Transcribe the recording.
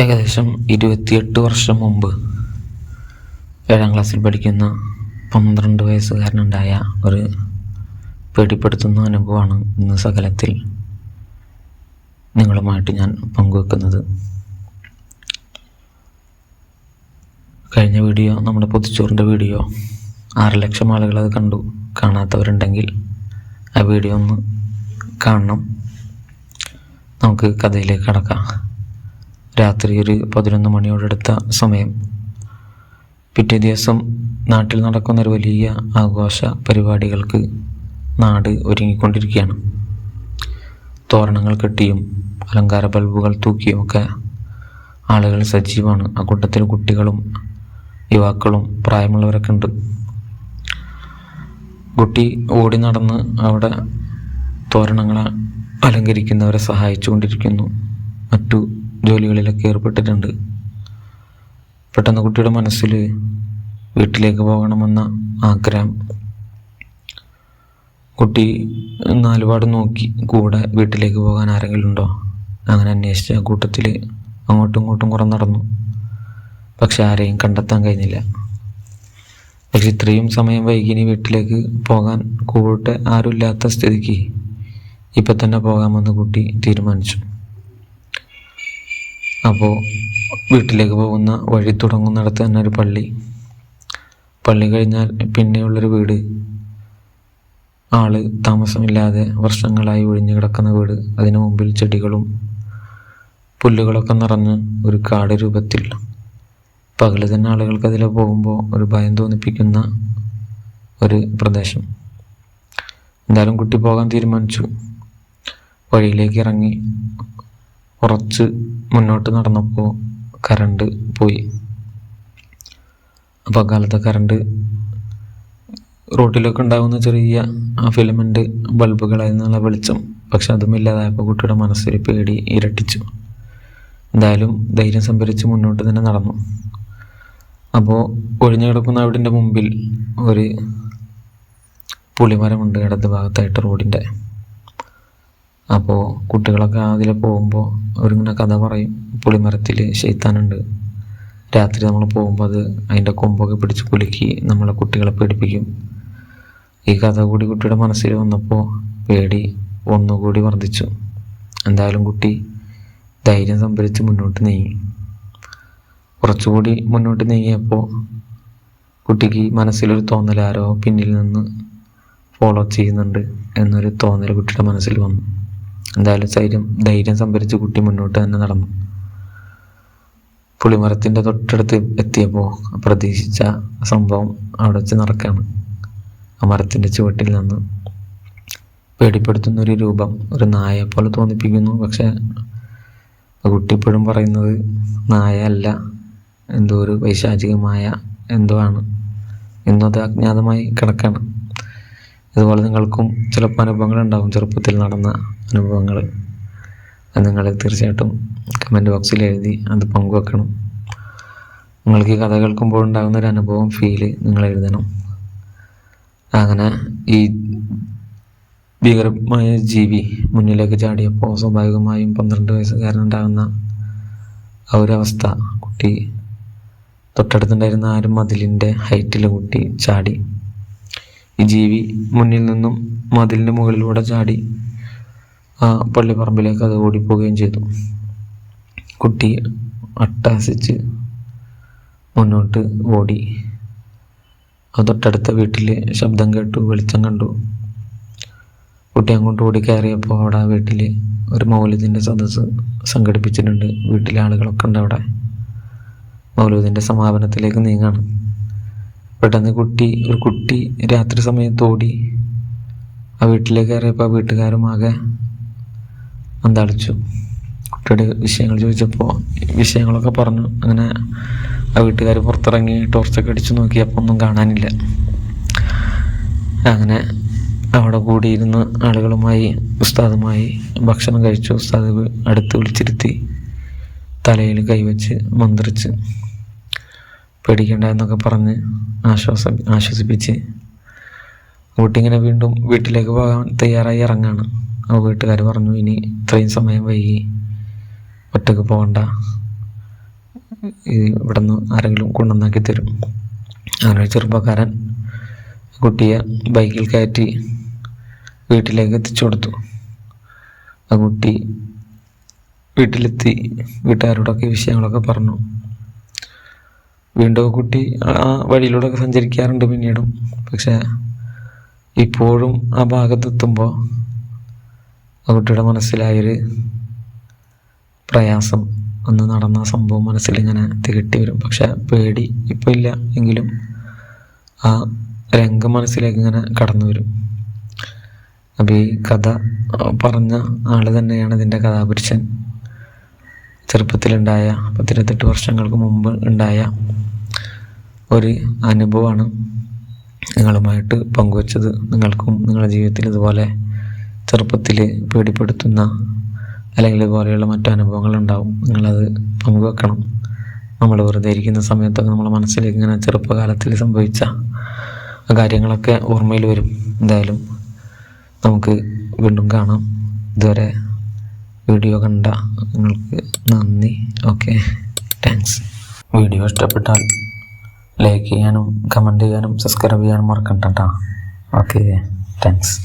ഏകദേശം ഇരുപത്തിയെട്ട് വർഷം മുമ്പ് ഏഴാം ക്ലാസ്സിൽ പഠിക്കുന്ന പന്ത്രണ്ട് വയസ്സുകാരനുണ്ടായ ഒരു പേടിപ്പെടുത്തുന്ന അനുഭവമാണ് ഇന്ന് സകലത്തിൽ നിങ്ങളുമായിട്ട് ഞാൻ പങ്കുവെക്കുന്നത്. കഴിഞ്ഞ വീഡിയോ നമ്മുടെ പൊതിച്ചോറിന്റെ വീഡിയോ ആറ് ലക്ഷം ആളുകൾ അത് കണ്ടു. കാണാത്തവരുണ്ടെങ്കിൽ ആ വീഡിയോ ഒന്ന് കാണണം. നമുക്ക് കഥയിലേക്ക് കടക്കാം. രാത്രി ഒരു പതിനൊന്ന് മണിയോടടുത്ത സമയം. പിറ്റേ ദിവസം നാട്ടിൽ നടക്കുന്ന ഒരു വലിയ ആഘോഷ പരിപാടികൾക്ക് നാട് ഒരുങ്ങിക്കൊണ്ടിരിക്കുകയാണ്. തോരണങ്ങൾ കെട്ടിയും അലങ്കാര ബൾബുകൾ തൂക്കിയും ഒക്കെ ആളുകൾ സജീവമാണ്. ആ കൂട്ടത്തിൽ കുട്ടികളും യുവാക്കളും പ്രായമുള്ളവരൊക്കെ ഉണ്ട്. കുട്ടി ഓടി നടന്ന് അവിടെ തോരണങ്ങളെ അലങ്കരിക്കുന്നവരെ സഹായിച്ചുകൊണ്ടിരിക്കുന്നു. മറ്റു ജോലികളിലൊക്കെ ഏർപ്പെട്ടിട്ടുണ്ട്. പെട്ടെന്ന് കുട്ടിയുടെ മനസ്സിൽ വീട്ടിലേക്ക് പോകണമെന്ന ആഗ്രഹം. കുട്ടി നാലുപാട് നോക്കി കൂടെ വീട്ടിലേക്ക് പോകാൻ ആരെങ്കിലും ഉണ്ടോ? അങ്ങനെ അന്വേഷിച്ച ആ കൂട്ടത്തിൽ അങ്ങോട്ടും ഇങ്ങോട്ടും കുറെ നടന്നു. പക്ഷെ ആരെയും കണ്ടെത്താൻ കഴിഞ്ഞില്ല. പക്ഷെ ഇത്രയും സമയം വൈകി ഇനി വീട്ടിലേക്ക് പോകാൻ കൂടെ ആരുമില്ലാത്ത സ്ഥിതിക്ക് ഇപ്പം തന്നെ പോകാമെന്ന് കുട്ടി തീരുമാനിച്ചു. അപ്പോൾ വീട്ടിലേക്ക് പോകുന്ന വഴി തുടങ്ങുന്നിടത്ത് തന്നെ ഒരു പള്ളി. പള്ളി കഴിഞ്ഞാൽ പിന്നെയുള്ളൊരു വീട്. ആൾ താമസമില്ലാതെ വർഷങ്ങളായി ഒഴിഞ്ഞു കിടക്കുന്ന വീട്. അതിനു മുമ്പിൽ ചെടികളും പുല്ലുകളൊക്കെ നിറഞ്ഞ് ഒരു കാട് രൂപത്തിൽ. പകൽ തന്നെ ആളുകൾക്ക് പോകുമ്പോൾ ഒരു ഭയം തോന്നിപ്പിക്കുന്ന ഒരു പ്രദേശം. എന്തായാലും കുട്ടി പോകാൻ തീരുമാനിച്ചു. വഴിയിലേക്ക് ഇറങ്ങി കുറച്ച് മുന്നോട്ട് നടന്നപ്പോൾ കറണ്ട് പോയി. അപ്പോൾ അക്കാലത്തെ കറണ്ട് റോട്ടിലൊക്കെ ഉണ്ടാകുന്ന ചെറിയ ആ ഫിലമെന്റ് ബൾബുകളായിരുന്നുള്ള വെളിച്ചം. പക്ഷെ അതും ഇല്ലാതായപ്പോൾ കുട്ടിയുടെ മനസ്സിൽ പേടി ഇരട്ടിച്ചു. എന്തായാലും ധൈര്യം സംഭരിച്ച് മുന്നോട്ട് തന്നെ നടന്നു. അപ്പോൾ ഒഴിഞ്ഞു കിടക്കുന്ന അവിടിന്റെ മുമ്പിൽ ഒരു പുളിമരമുണ്ട് ഇടത് ഭാഗത്തായിട്ട് റോഡിന്റെ അപ്പോൾ കുട്ടികളൊക്കെ അതിൽ പോകുമ്പോൾ അവരിങ്ങനെ കഥ പറയും. പുളിമരത്തിൽ ശൈത്താനുണ്ട്. രാത്രി നമ്മൾ പോകുമ്പോൾ അത് അതിന്റെ കൊമ്പൊക്കെ പിടിച്ച് കുലുക്കി നമ്മളെ കുട്ടികളെ പേടിപ്പിക്കും. ഈ കഥ കൂടി കുട്ടിയുടെ മനസ്സിൽ വന്നപ്പോൾ പേടി ഒന്നുകൂടി വർദ്ധിച്ചു. എന്തായാലും കുട്ടി ധൈര്യം സംഭരിച്ച് മുന്നോട്ട് നീങ്ങി. കുറച്ചുകൂടി മുന്നോട്ട് നീങ്ങിയപ്പോൾ കുട്ടിക്ക് മനസ്സിലൊരു തോന്നലാരോ പിന്നിൽ നിന്ന് ഫോളോ ചെയ്യുന്നുണ്ട് എന്നൊരു തോന്നൽ കുട്ടിയുടെ മനസ്സിൽ വന്നു. എന്തായാലും ധൈര്യം ധൈര്യം സംഭരിച്ച് കുട്ടി മുന്നോട്ട് തന്നെ നടന്നു. പുളിമരത്തിന്റെ തൊട്ടടുത്ത് എത്തിയപ്പോൾ പ്രതീക്ഷിച്ച സംഭവം അവിടെ വെച്ച് നടക്കുകയാണ് ആ മരത്തിന്റെ ചുവട്ടിൽ നിന്ന് പേടിപ്പെടുത്തുന്ന ഒരു രൂപം ഒരു നായയെ പോലെ തോന്നിപ്പിക്കുന്നു. പക്ഷേ കുട്ടി ഇപ്പോഴും പറയുന്നത് നായ അല്ല എന്തോ ഒരു വൈശാചികമായ എന്തോ ആണ്. എന്നത് അജ്ഞാതമായി കിടക്കാണ്. ഇതുപോലെ നിങ്ങൾക്കും ചിലപ്പോൾ അനുഭവങ്ങൾ ഉണ്ടാകും ചെറുപ്പത്തിൽ നടന്ന അനുഭവങ്ങൾ നിങ്ങൾ തീർച്ചയായിട്ടും കമന്റ് ബോക്സിൽ എഴുതി അത് പങ്കുവെക്കണം. നിങ്ങൾക്ക് കഥ കേൾക്കുമ്പോൾ ഉണ്ടാകുന്ന ഒരു അനുഭവം ഫീൽ നിങ്ങൾ എഴുതണം. അങ്ങനെ ഈ ഭീകരമായ ജീവി മുന്നിലേക്ക് ചാടിയപ്പോൾ സ്വാഭാവികമായും പന്ത്രണ്ട് വയസ്സുകാരനുണ്ടാകുന്ന ആ ഒരു അവസ്ഥ. കുട്ടി തൊട്ടടുത്തുണ്ടായിരുന്ന ആ ഒരു മതിലിന്റെ ഹൈറ്റിൽ കുട്ടി ചാടി. ജീവി മുന്നിൽ നിന്നും മതിലിന്റെ മുകളിലൂടെ ചാടി ആ പള്ളിപ്പറമ്പിലേക്ക് അത് ഓടിപ്പോവുകയും ചെയ്തു. കുട്ടി അട്ടാസിച്ച് മുന്നോട്ട് ഓടി. തൊട്ടടുത്ത വീട്ടിൽ ശബ്ദം കേട്ടു വെളിച്ചം കണ്ടു. കുട്ടി അങ്ങോട്ട് ഓടി കയറിയപ്പോൾ അവിടെ ആ വീട്ടിൽ ഒരു മൗലൂദിന്റെ സദസ്സ് സംഘടിപ്പിച്ചിട്ടുണ്ട്. വീട്ടിലെ ആളുകളൊക്കെ ഉണ്ട് അവിടെ. മൗലൂദിന്റെ സമാപനത്തിലേക്ക് നീങ്ങാണ്. പെട്ടെന്ന് കുട്ടി ഒരു കുട്ടി രാത്രി സമയത്ത് ഓടി. ആ വീട്ടിലേക്ക് കയറിയപ്പോൾ ആ വീട്ടുകാരും ആകെ അന്താളിച്ചു. കുട്ടിയുടെ വിഷയങ്ങൾ ചോദിച്ചപ്പോൾ വിഷയങ്ങളൊക്കെ പറഞ്ഞു. അങ്ങനെ ആ വീട്ടുകാർ പുറത്തിറങ്ങി ടോർച്ചൊക്കെ അടിച്ചു നോക്കിയപ്പോൾ ഒന്നും കാണാനില്ല. അങ്ങനെ അവിടെ കൂടിയിരുന്ന് ആളുകളുമായി ഉസ്താദുമായി ഭക്ഷണം കഴിച്ചു ഉസ്താദ് അടുത്ത് വിളിച്ചിരുത്തി തലയിൽ കൈവച്ച് മന്ത്രിച്ച് പേടിക്കണ്ട എന്നൊക്കെ പറഞ്ഞ് ആശ്വാസ ആശ്വസിപ്പിച്ച് ഊട്ടിങ്ങനെ വീണ്ടും വീട്ടിലേക്ക് പോകാൻ തയ്യാറായി ഇറങ്ങാണ്. ആ വീട്ടുകാർ പറഞ്ഞു ഇനി ഇത്രയും സമയം വൈകി ഒറ്റയ്ക്ക് പോകണ്ട. ഇവിടെ നിന്ന് ആരെങ്കിലും കൊണ്ടുവന്നാക്കി തരും. അങ്ങനെ ചെറുപ്പക്കാരൻ കുട്ടിയെ ബൈക്കിൽ കയറ്റി വീട്ടിലേക്ക് എത്തിച്ചു കൊടുത്തു. ആ കുട്ടി വീട്ടിലെത്തി വീട്ടുകാരോടൊക്കെ വിഷയങ്ങളൊക്കെ പറഞ്ഞു. വീണ്ടും കുട്ടി ആ വഴിയിലൂടെയൊക്കെ സഞ്ചരിക്കാറുണ്ട് പിന്നീടും. പക്ഷെ ഇപ്പോഴും ആ ഭാഗത്തെത്തുമ്പോൾ ആ കുട്ടിയുടെ മനസ്സിലായൊരു പ്രയാസം അന്ന് നടന്ന സംഭവം മനസ്സിലിങ്ങനെ തികട്ടി വരും പക്ഷെ പേടി ഇപ്പോൾ ഇല്ല എങ്കിലും ആ രംഗം മനസ്സിലേക്ക് ഇങ്ങനെ കടന്നു വരും അപ്പം ഈ കഥ പറഞ്ഞ ആൾ തന്നെയാണ് ഇതിന്റെ കഥാപുരുഷൻ. ചെറുപ്പത്തിലുണ്ടായ പത്തിരുപത്തെട്ട് വർഷങ്ങൾക്ക് മുമ്പ് ഉണ്ടായ ഒരു അനുഭവമാണ് നിങ്ങളുമായിട്ട് പങ്കുവച്ചത്. നിങ്ങൾക്കും നിങ്ങളുടെ ജീവിതത്തിൽ ഇതുപോലെ ചെറുപ്പത്തിൽ പേടിപ്പെടുത്തുന്ന അല്ലെങ്കിൽ ഇതുപോലെയുള്ള മറ്റു അനുഭവങ്ങൾ ഉണ്ടാവും. നിങ്ങളത് പങ്കുവെക്കണം. നമ്മൾ വെറുതെ ഇരിക്കുന്ന സമയത്തൊക്കെ നമ്മുടെ മനസ്സിലേക്ക് ഇങ്ങനെ ചെറുപ്പകാലത്തിൽ സംഭവിച്ച കാര്യങ്ങളൊക്കെ ഓർമ്മയിൽ വരും. എന്തായാലും നമുക്ക് വീണ്ടും കാണാം. ഇതുവരെ വീഡിയോ കണ്ട നിങ്ങൾക്ക് നന്ദി. ഓക്കെ. താങ്ക്സ്. വീഡിയോ ഇഷ്ടപ്പെട്ടാൽ ലൈക്ക് ചെയ്യാനും കമന്റ് ചെയ്യാനും സബ്സ്ക്രൈബ് ചെയ്യാനും മറക്കണ്ട കേട്ടോ ഓക്കെ താങ്ക്സ്